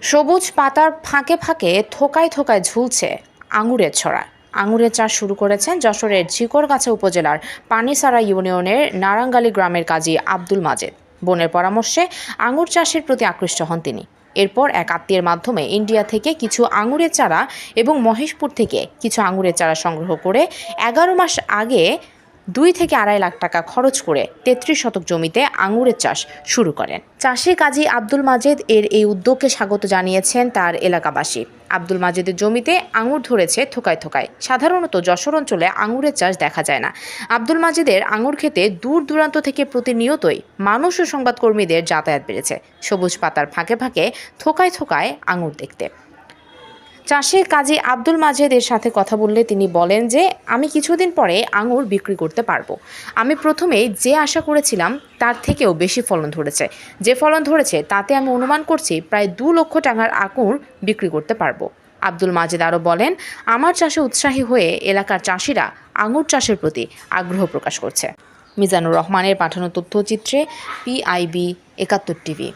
সবুজ পাতার ফাঁকে ফাঁকে থোকায় থোকায় ঝুলছে আঙুরের ছড়া। আঙুরের চাষ শুরু করেছেন যশোরের ঝিকরগাছা উপজেলার পানিসারা ইউনিয়নের নারাঙ্গালী গ্রামের কাজী আব্দুল মাজেদ। বোনের পরামর্শে আঙুর চাষের প্রতি আকৃষ্ট হন তিনি। এরপর এক আত্মীয়ের মাধ্যমে ইন্ডিয়া থেকে কিছু আঙুরের চারা এবং মহেশপুর থেকে কিছু আঙুরের চারা সংগ্রহ করে এগারো মাস আগে দুই থেকে আড়াই লাখ টাকা খরচ করে তেত্রিশ শতক জমিতে আঙুরের চাষ শুরু করেন। চাষি কাজী আব্দুল মাজেদ এর এই উদ্যোগকে স্বাগত জানিয়েছেন তার এলাকাবাসী। আব্দুল মাজেদের জমিতে আঙুর ধরেছে থোকায় থোকায়। সাধারণত যশোর অঞ্চলে আঙুরের চাষ দেখা যায় না। আব্দুল মাজেদের আঙুর খেতে দূর দূরান্ত থেকে প্রতিনিয়তই মানুষ ও সংবাদকর্মীদের যাতায়াত বেড়েছে। সবুজ পাতার ফাঁকে ফাঁকে থোকায় থোকায় আঙুর দেখতে। চাষি কাজী আব্দুল মাজেদের সাথে কথা বললে তিনি বলেন যে, আমি কিছুদিন পরে আঙুর বিক্রি করতে পারব। আমি প্রথমেই যে আশা করেছিলাম, তার থেকেও বেশি ফলন ধরেছে। যে ফলন ধরেছে, তাতে আমি অনুমান করছি প্রায় দু লক্ষ টাকার আঙুর বিক্রি করতে পারব। আব্দুল মাজেদ আরও বলেন, আমার চাষে উৎসাহী হয়ে এলাকার চাষিরা আঙুর চাষের প্রতি আগ্রহ প্রকাশ করছে। মিজানুর রহমানের পাঠানো তথ্যচিত্রে, পিআইবি একাত্তর টিভি।